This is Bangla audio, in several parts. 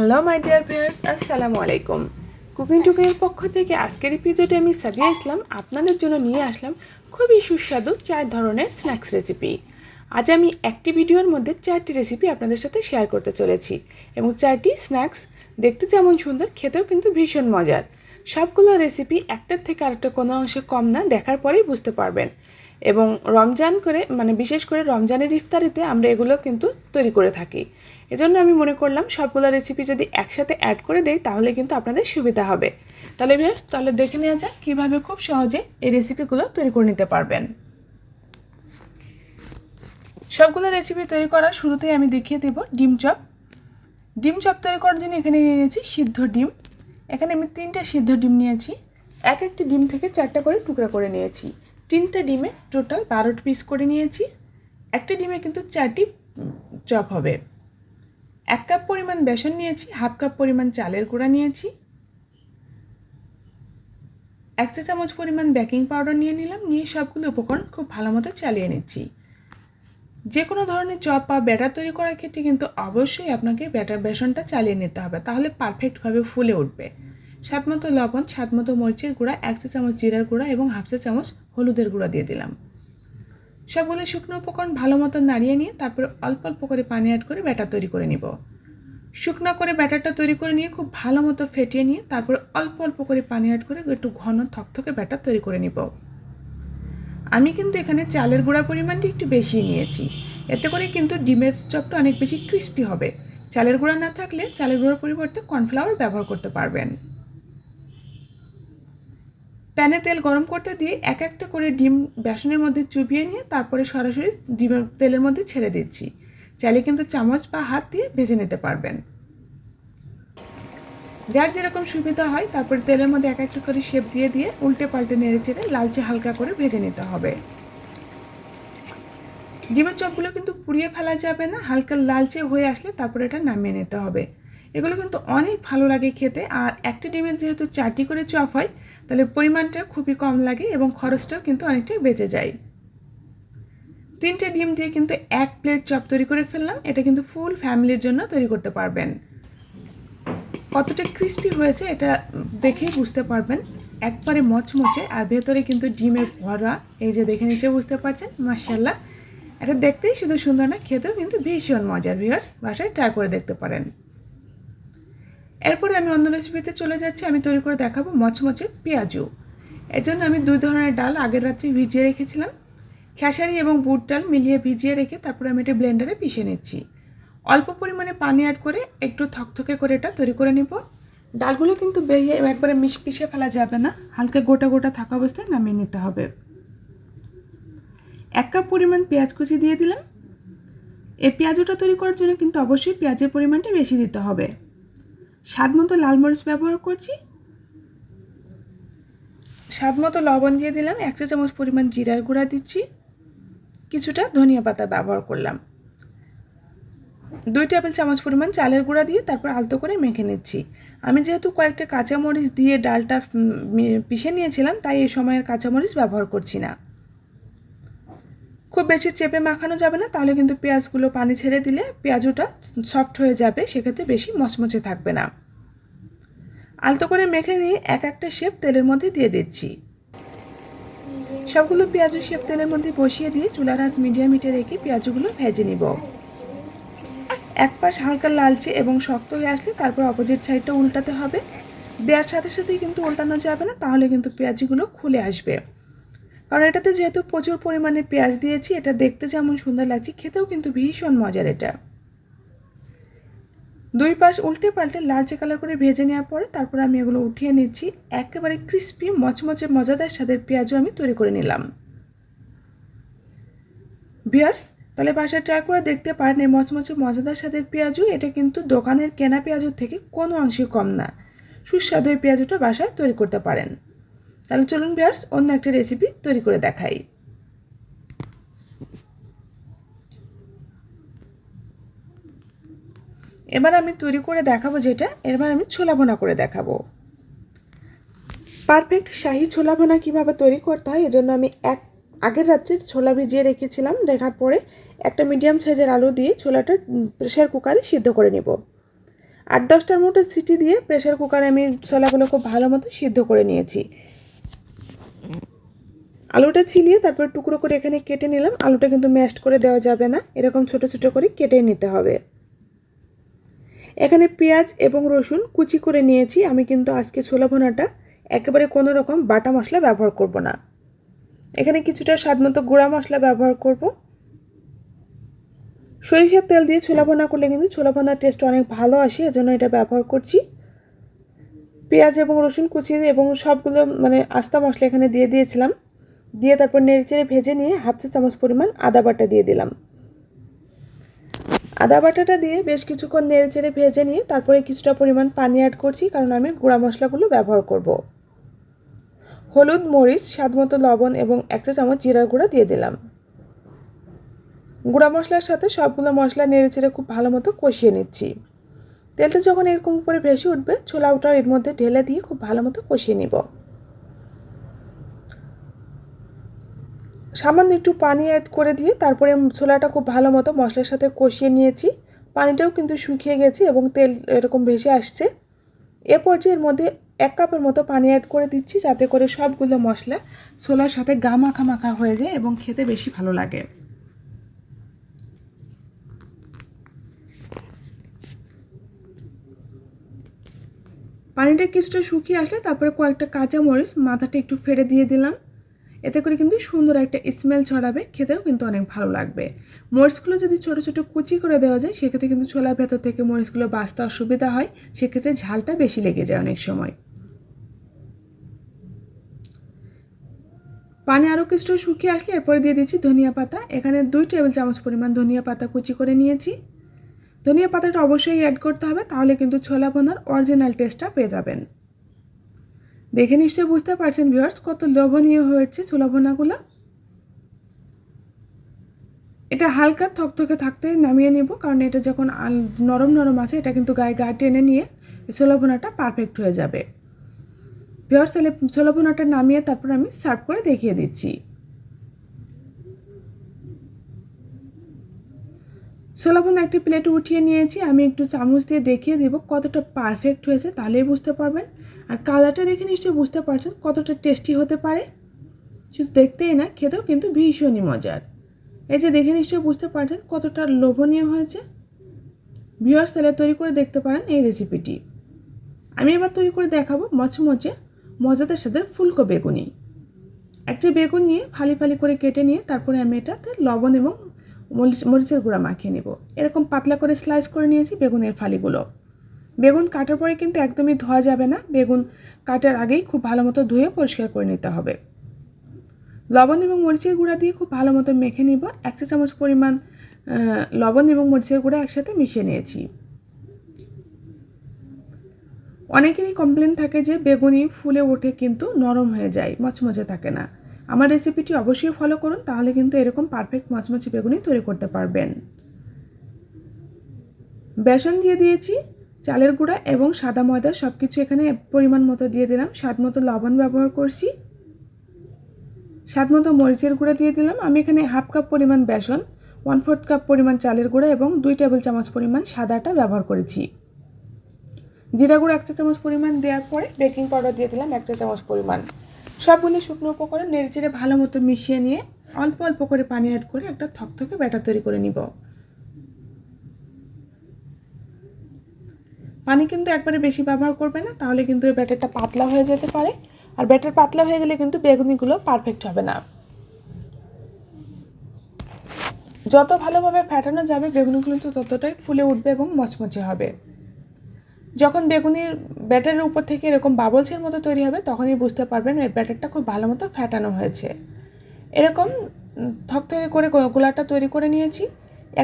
হ্যালো মাই ডিয়ার ভিউয়ার্স আসসালামু আলাইকুম কুকিং টুকিংয়ের পক্ষ থেকে আজকের এপিসোডে আমি সাদিয়া ইসলাম আপনাদের জন্য নিয়ে আসলাম খুবই সুস্বাদু চার ধরনের স্ন্যাক্স রেসিপি আজ আমি একটি ভিডিওর মধ্যে চারটি রেসিপি আপনাদের সাথে শেয়ার করতে চলেছি এবং চারটি স্ন্যাক্স দেখতে যেমন সুন্দর, খেতেও কিন্তু ভীষণ মজার। সবগুলো রেসিপি একটার থেকে আরেকটা কোনো অংশে কম না, দেখার পরেই বুঝতে পারবেন। এবং রমজান করে মানে বিশেষ করে রমজানের ইফতারিতে আমরা এগুলো কিন্তু তৈরি করে থাকি। এজন্য আমি মনে করলাম সবগুলো রেসিপি যদি একসাথে অ্যাড করে দেই, তাহলে কিন্তু আপনাদের সুবিধা হবে। তাহলে বেশ তাহলে দেখে নেওয়া যাক কীভাবে খুব সহজে এই রেসিপিগুলো তৈরি করে নিতে পারবেন। সবগুলো রেসিপি তৈরি করার শুরুতেই আমি দেখিয়ে দেব ডিম চপ। ডিম চপ তৈরি করার জন্য এখানে নিয়ে নিয়েছি সিদ্ধ ডিম। এখানে আমি তিনটা সিদ্ধ ডিম নিয়েছি। এক একটি ডিম থেকে চারটা করে টুকরা করে নিয়েছি। তিনটা ডিমে টোটাল বারোটি পিস করে নিয়েছি। একটা ডিমে কিন্তু চারটি চপ হবে। এক কাপ পরিমাণ বেসন নিয়েছি, হাফ কাপ পরিমাণ চালের গুঁড়া নিয়েছি। এক চা চামচ পরিমাণ বেকিং পাউডার নিয়ে নিলাম, নিয়ে সবগুলো উপকরণ খুব ভালো মতো চালিয়ে নিচ্ছি। যে কোনো ধরনের চপ বা ব্যাটার তৈরি করার ক্ষেত্রে কিন্তু অবশ্যই আপনাকে ব্যাটার বেসনটা চালিয়ে নিতে হবে, তাহলে পারফেক্টভাবে ফুলে উঠবে। স্বাদ মতো লবণ স্বাদ মতো মরিচের গুঁড়া, এক চা চামচ জিরার গুঁড়া এবং হাফ চা চামচ হলুদের গুঁড়া দিয়ে দিলাম। সবগুলো শুকনো উপকরণ ভালো মতো নাড়িয়ে নিয়ে তারপরে অল্প অল্প করে পানি অ্যাড করে ব্যাটার তৈরি করে নিব। শুকনো করে ব্যাটারটা তৈরি করে নিয়ে খুব ভালো মতো ফেটিয়ে নিয়ে তারপরে অল্প অল্প করে পানি অ্যাড করে একটু ঘন থকথকে ব্যাটার তৈরি করে নিব। আমি কিন্তু এখানে চালের গুঁড়ার পরিমাণটি একটু বেশি নিয়েছি। এতে করে কিন্তু ডিমের চপটা অনেক বেশি ক্রিস্পি হবে। চালের গুঁড়া না থাকলে চালের গুঁড়ার পরিবর্তে কর্নফ্লাওয়ার ব্যবহার করতে পারবেন। প্যানে তেল গরম করতে দিয়ে এক একটা করে ডিম বেসনের মধ্যে চুবিয়ে নিয়ে তারপরে সরাসরি ডিমের তেলের মধ্যে ছেড়ে দিচ্ছি। চাইলে কিন্তু চামচ বা হাত দিয়ে ভেজে নিতে পারবেন। যার যেরকম সুবিধা হয়, তারপরে তেলের মধ্যে এক একটা করে শেপ দিয়ে দিয়ে উল্টে পাল্টে নেড়ে চেড়ে লালচে হালকা করে ভেজে নিতে হবে। ডিমের চপগুলো কিন্তু পুড়িয়ে ফেলা যাবে না, হালকা লালচে হয়ে আসলে তারপরে এটা নামিয়ে নিতে হবে। এগুলো কিন্তু অনেক ভালো লাগে খেতে। আর একটা ডিমের যেহেতু চারটি করে চপ হয়, তাহলে পরিমাণটা খুবই কম লাগে এবং খরচটাও কিন্তু অনেকটাই বেঁচে যায়। তিনটে ডিম দিয়ে কিন্তু এক প্লেট চপ তৈরি করে ফেললাম। এটা কিন্তু ফুল ফ্যামিলির জন্য তৈরি করতে পারবেন। কতটা ক্রিস্পি হয়েছে এটা দেখেই বুঝতে পারবেন। একবারে মচমচে আর ভেতরে কিন্তু ডিমের ভরা। এই যে দেখে নিশ্চয়ই বুঝতে পারছেন মার্শাল্লাহ এটা দেখতেই শুধু সুন্দর না, খেতেও কিন্তু ভীষণ মজার ভিউয়ার্স বাসায় ট্রাই করে দেখতে পারেন। এরপরে আমি অন্য রেসিপিতে চলে যাচ্ছি, আমি তৈরি করে দেখাবো মচমচে পেঁয়াজু। এর জন্য আমি দুই ধরনের ডাল আগের রাত্রে ভিজিয়ে রেখেছিলাম। খেসারি এবং বুট ডাল মিলিয়ে ভিজিয়ে রেখে তারপরে আমি এটা ব্লেন্ডারে পিষে নিচ্ছি। অল্প পরিমাণে পানি অ্যাড করে একটু থকথকে করে এটা তৈরি করে নিব। ডালগুলো কিন্তু বেরিয়ে একবারে মিশ পিষে ফেলা যাবে না, হালকা গোটা গোটা থাকা অবস্থায় নামিয়ে নিতে হবে। এক কাপ পরিমাণ পেঁয়াজ কুচি দিয়ে দিলাম। এই পেঁয়াজটা তৈরি করার জন্য কিন্তু অবশ্যই পেঁয়াজের পরিমাণটা বেশি দিতে হবে। স্বাদ মতো লাল মরিচ ব্যবহার করছি। স্বাদ মতো লবণ দিয়ে দিলাম, এক চা চামচ পরিমাণ জিরার গুঁড়া দিচ্ছি। কিছুটা ধনিয়া পাতা ব্যবহার করলাম। দুই টেবিল চামচ পরিমাণ চালের গুঁড়া দিয়ে তারপর আলতো করে মেখে নিচ্ছি। আমি যেহেতু কয়েকটা কাঁচামরিচ দিয়ে ডালটা পিষে নিয়েছিলাম, তাই এই সময়ের কাঁচামরিচ ব্যবহার করছি না। খুব বেশি চেপে মাখানো যাবে না, তাহলে কিন্তু পেঁয়াজগুলো পানি ছেড়ে দিলে পেঁয়াজটা সফট হয়ে যাবে, সেক্ষেত্রে বেশি মচমচে থাকবে না। আলতো করে মেখে নিয়ে এক একটা শেপ তেলের মধ্যে দিয়ে দিচ্ছি। সবগুলো পেঁয়াজু শেপ তেলের মধ্যে বসিয়ে দিয়ে চুলার আঁচ মিডিয়াম হিটে রেখে পেঁয়াজগুলো ভেজে নিব। এক পাশ হালকা লালচে এবং শক্ত হয়ে আসলে তারপর অপোজিট সাইডটা উল্টাতে হবে। দেওয়ার সাথে সাথেই কিন্তু উল্টানো যাবে না, তাহলে কিন্তু পেঁয়াজগুলো খুলে আসবে। কারণ এটাতে যেহেতু প্রচুর পরিমাণে পেঁয়াজ দিয়েছি, এটা দেখতে যেমন সুন্দর লাগছে, খেতেও কিন্তু ভীষণ মজার এটা। দুই পাশ উল্টে পাল্টে লালচে কালার করে ভেজে নেওয়ার পরে তারপর আমি এগুলো উঠিয়ে নিচ্ছি। একেবারে ক্রিস্পি মচমচে, মজাদার স্বাদের পেঁয়াজও আমি তৈরি করে নিলাম। বিয়ার্স তাহলে বাসায় ট্রাই করে দেখতে পারেন এই মচমচে, মজাদার স্বাদের পেঁয়াজু এটা কিন্তু দোকানের কেনা পেঁয়াজুর থেকে কোনো অংশে কম না। সুস্বাদু এই পেঁয়াজুটা বাসায় তৈরি করতে পারেন। তাহলে চলুন বিয়ার্স অন্য একটা রেসিপি তৈরি করে দেখাই। এবার আমি তৈরি করে দেখাবো যেটা এবার আমি ছোলা ভোনা করে দেখাবো। পারফেক্ট শাহি ছোলা ভোনা কীভাবে তৈরি করতে হয়, এজন্য আমি এক, আগের রাত্রে ছোলা ভিজিয়ে রেখেছিলাম, দেখার পরে একটা মিডিয়াম সাইজের আলু দিয়ে ছোলাটা প্রেশার কুকারে সিদ্ধ করে নেব। আট দশটার মতো সিটি দিয়ে প্রেশার কুকারে আমি ছোলাগুলো খুব ভালো মতো সিদ্ধ করে নিয়েছি। আলুটা ছিলিয়ে তারপর টুকরো করে এখানে কেটে নিলাম। আলুটা কিন্তু ম্যাশড করে দেওয়া যাবে না। এরকম ছোট ছোট করে কেটে নিতে হবে। এখানে পেঁয়াজ এবং রসুন কুচি করে নিয়েছি। আমি কিন্তু আজকে ছোলা ভোনাটা একেবারে কোনো রকম বাটা মশলা ব্যবহার করব না। এখানে কিছুটা স্বাদ মতো গুঁড়া মশলা ব্যবহার করব। সরিষার তেল দিয়ে ছোলা ভোনা করলে কিন্তু ছোলা ভোনার টেস্ট অনেক ভালো আসে, এজন্য এটা ব্যবহার করছি। পেঁয়াজ এবং রসুন কুচি এবং সবগুলো মানে আস্তা মশলা এখানে দিয়ে দিয়েছিলাম। দিয়ে তারপর নেড়েচেড়ে ভেজে নিয়ে হাফ চা চামচ পরিমাণ আদা বাটা দিয়ে দিলাম। আদা বাটাটা দিয়ে বেশ কিছুক্ষণ নেড়েচেড়ে ভেজে নিয়ে তারপরে কিছুটা পরিমাণ পানি অ্যাড করছি, কারণ আমি গুঁড়া মশলাগুলো ব্যবহার করব। হলুদ, মরিচ স্বাদমতো লবণ এবং এক চা চামচ জিরার গুঁড়া দিয়ে দিলাম। গুঁড়া মশলার সাথে সবগুলো মশলা নেড়েচেড়ে খুব ভালো মতো কষিয়ে নিচ্ছি। তেলটা যখন এরকম করে ভেসে উঠবে ছোলাওটাও এর মধ্যে ঢেলে দিয়ে খুব ভালো মতো কষিয়ে নিব। সামান্য একটু পানি অ্যাড করে দিয়ে তারপরে ছোলাটা খুব ভালো মতো মশলার সাথে কষিয়ে নিয়েছি। পানিটাও কিন্তু শুকিয়ে গেছে এবং তেল এরকম ভেসে আসছে। এ পর্যায়ে এর মধ্যে এক কাপের মতো পানি অ্যাড করে দিচ্ছি যাতে করে সবগুলো মশলা ছোলার সাথে গা মাখা মাখা হয়ে যায় এবং খেতে বেশি ভালো লাগে। পানিটা কিছুটা শুকিয়ে আসলে তারপরে কয়েকটা কাঁচা মরিচ মাথাটা একটু ফেড়ে দিয়ে দিলাম। এতে করে কিন্তু সুন্দর একটা স্মেল ছড়াবে, খেতেও কিন্তু অনেক ভালো লাগবে। মরিচগুলো যদি ছোট ছোট কুচি করে দেওয়া যায়, সেক্ষেত্রে কিন্তু ছোলার ভেতর থেকে মরিচগুলো বাঁচতে অসুবিধা হয়, সেক্ষেত্রে ঝালটা বেশি লেগে যায় অনেক সময়। পানি আরও কিছুটা শুকিয়ে আসলে এরপরে দিয়ে দিচ্ছি ধনিয়া পাতা। এখানে দুই টেবিল চামচ পরিমাণ ধনিয়া পাতা কুচি করে নিয়েছি। ধনিয়া পাতাটা অবশ্যই অ্যাড করতে হবে, তাহলে কিন্তু ছোলা বোনার অরিজিনাল টেস্টটা পেয়ে যাবেন। দেখে নিশ্চয়ই বুঝতে পারছেন ভিউয়ার্স কত লোভনীয় হয়েছে ছোলা ভোনাগুলো এটা হালকা থকথকে থাকতে নামিয়ে নেব, কারণ এটা যখন নরম নরম আছে, এটা কিন্তু গায়ে গা টেনে নিয়ে ছোলা ভোনাটা পারফেক্ট হয়ে যাবে। ভিউয়ার্স তাহলে ছোলা ভোনাটা নামিয়ে তারপর আমি সার্ভ করে দেখিয়ে দিচ্ছি। ছোলাবন একটি প্লেট উঠিয়ে নিয়েছি, আমি একটু চামচ দিয়ে দেখিয়ে দেব কতটা পারফেক্ট হয়েছে, তাহলেই বুঝতে পারবেন। আর কালারটা দেখে নিশ্চয়ই বুঝতে পারছেন কতটা টেস্টি হতে পারে। শুধু দেখতেই না, খেতেও কিন্তু ভীষণই মজার। এই যে দেখে নিশ্চয়ই বুঝতে পারছেন কতটা লোভনীয় হয়েছে। ভিওয়ার্স তাহলে তৈরি করে দেখতে পারেন এই রেসিপিটি আমি এবার তৈরি করে দেখাবো মচমচে মজাদার সাথে ফুলকো বেগুনি। একটি বেগুন নিয়ে ফালি ফালি করে কেটে নিয়ে তারপরে আমি এটাতে লবণ এবং মরিচের গুঁড়া মাখিয়ে নেব। এরকম পাতলা করে স্লাইস করে নিয়েছি বেগুনের ফালিগুলো। বেগুন কাটার পরে কিন্তু একদমই ধোয়া যাবে না। বেগুন কাটার আগেই খুব ভালো মতো ধুয়ে পরিষ্কার করে নিতে হবে। লবণ এবং মরিচের গুঁড়া দিয়ে খুব ভালো মতো মেখে নিব। এক চা চামচ পরিমাণ লবণ এবং মরিচের গুঁড়া একসাথে মিশিয়ে নিয়েছি। অনেকেরই কমপ্লেন থাকে যে বেগুনি ফুলে ওঠে কিন্তু নরম হয়ে যায়, মচমচে থাকে না। আমার রেসিপিটি অবশ্যই ফলো করুন, তাহলে কিন্তু এরকম পারফেক্ট মচমচে বেগুনি তৈরি করতে পারবেন। বেসন দিয়ে দিয়েছি চালের গুঁড়া এবং সাদা ময়দা সব কিছু এখানে পরিমাণ মতো দিয়ে দিলাম। স্বাদ মতো লবণ ব্যবহার করছি। স্বাদ মতো মরিচের গুঁড়া দিয়ে দিলাম। আমি এখানে হাফ কাপ পরিমাণ বেসন ওয়ান ফোর্থ কাপ পরিমাণ চালের গুঁড়া এবং দুই টেবিল চামচ পরিমাণ সাদাটা ব্যবহার করেছি। জিরা গুঁড়ো এক চা চামচ পরিমাণ দেওয়ার পরে বেকিং পাউডার দিয়ে দিলাম এক চা চামচ পরিমাণ। সবগুলি শুকনো উপকরণ নেড়েচেড়ে ভালো মতো মিশিয়ে নিয়ে অল্প অল্প করে পানি অ্যাড করে একটা থকথকে ব্যাটার তৈরি করে নিব। পানি কিন্তু একবারে বেশি ব্যবহার করবে না, তাহলে কিন্তু এই ব্যাটারটা পাতলা হয়ে যেতে পারে। আর ব্যাটার পাতলা হয়ে গেলে কিন্তু বেগুনিগুলো পারফেক্ট হবে না। যত ভালোভাবে ফ্যাটানো যাবে, বেগুনিগুলো তো ততটাই ফুলে উঠবে এবং মচমচে হবে। যখন বেগুনির ব্যাটারের উপর থেকে এরকম বাবলসের মতো তৈরি হবে, তখনই বুঝতে পারবেন এর ব্যাটারটা খুব ভালো মতো ফ্যাটানো হয়েছে। এরকম থকথকে করে গোলাটা তৈরি করে নিয়েছি।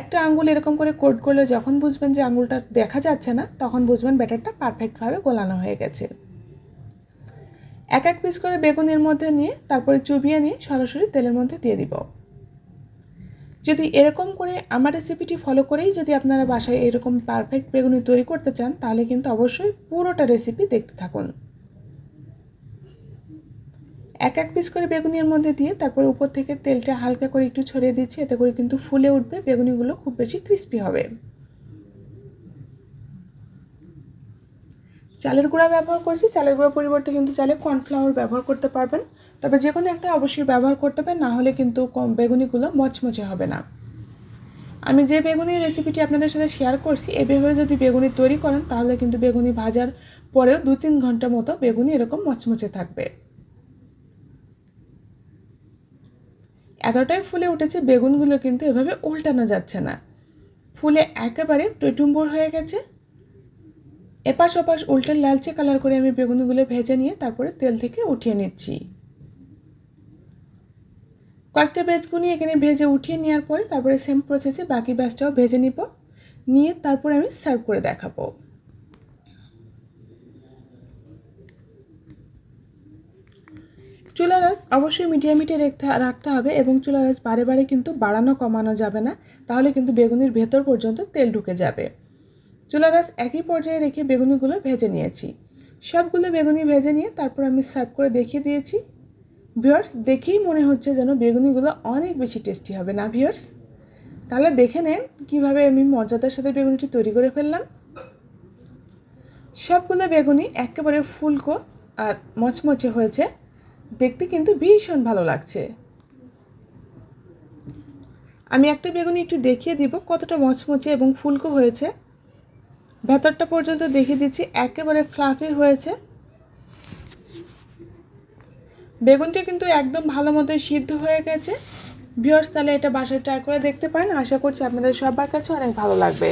একটা আঙ্গুল এরকম করে কোট করলে যখন বুঝবেন যে আঙ্গুলটা দেখা যাচ্ছে না, তখন বুঝবেন ব্যাটারটা পারফেক্টভাবে গোলানো হয়ে গেছে। এক এক পিস করে বেগুনের মধ্যে নিয়ে, তারপরে চুবিয়ে নিয়ে সরাসরি তেলের মধ্যে দিয়ে দিব। যদি এরকম করে আমার রেসিপিটি ফলো করেই যদি আপনারা বাসায় এরকম পারফেক্ট বেগুনি তৈরি করতে চান, তাহলে কিন্তু অবশ্যই পুরোটা রেসিপি দেখতে থাকুন। এক এক পিস করে বেগুনির মধ্যে দিয়ে তারপরে উপর থেকে তেলটা হালকা করে একটু ছড়িয়ে দিচ্ছি, এতে করে কিন্তু ফুলে উঠবে, বেগুনিগুলো খুব বেশি ক্রিস্পি হবে। চালের গুঁড়া ব্যবহার করছি, চালের গুঁড়া পরিবর্তে কিন্তু চালে কর্নফ্লাওয়ার ব্যবহার করতে পারবেন। তবে যে কোনো একটা অবশ্যই ব্যবহার করতে পারেন না হলে কিন্তু কম বেগুনিগুলো মচমচে হবে না। আমি যে বেগুনির রেসিপিটি আপনাদের সাথে শেয়ার করছি এভাবে যদি বেগুনি তৈরি করেন, তাহলে কিন্তু বেগুনি ভাজার পরেও দু তিন ঘণ্টা মতো বেগুনি এরকম মচমচে থাকবে। এতটাই ফুলে উঠেছে বেগুনগুলো কিন্তু এভাবে উল্টানো যাচ্ছে না। ফুলে একেবারে টইটুম্বর হয়ে গেছে। এপাশ ওপাশ উল্টে লালচে কালার করে আমি বেগুনগুলো ভেজে নিয়ে তারপরে তেল থেকে উঠিয়ে নিচ্ছি। কয়েকটা বেজগুনি এখানে ভেজে উঠিয়ে নেওয়ার পরে তারপরে সেম প্রসেসে বাকি ব্যাচটাও ভেজে নিব। নিয়ে তারপরে আমি সার্ভ করে দেখাবো। চুলা রাস অবশ্যই মিডিয়ামিটে রেখতে রাখতে হবে এবং চুলা রাস বারে বারে কিন্তু বাড়ানো কমানো যাবে না। তাহলে কিন্তু বেগুনির ভেতর পর্যন্ত তেল ঢুকে যাবে। চুলা রাস একই পর্যায়ে রেখে বেগুনিগুলো ভেজে নিয়েছি। সবগুলো বেগুনি ভেজে নিয়ে তারপর আমি সার্ভ করে দেখিয়ে দিয়েছি। ভিউয়ার্স, দেখেই মনে হচ্ছে যেন বেগুনিগুলো অনেক বেশি টেস্টি হবে না, ভিউয়ার্স? তাহলে দেখে নেন কীভাবে আমি মর্যাদার সাথে বেগুনিটি তৈরি করে ফেললাম। সবগুলো বেগুনি একেবারে ফুলকো আর মচমচে হয়েছে। দেখতে কিন্তু ভীষণ ভালো লাগছে। আমি একটা বেগুনি একটু দেখিয়ে দিব, কতটা মচমচে এবং ফুলকো হয়েছে। ভেতরটা পর্যন্ত দেখিয়ে দিচ্ছি, একেবারে ফ্লাফি হয়েছে। বেগুনটা কিন্তু একদম ভালো মতো সিদ্ধ হয়ে গেছে। ভিওর্স তাহলে এটা বাসায় ট্রাই করে দেখতে পারেন। আশা করছি আপনাদের সবার কাছে অনেক ভালো লাগবে।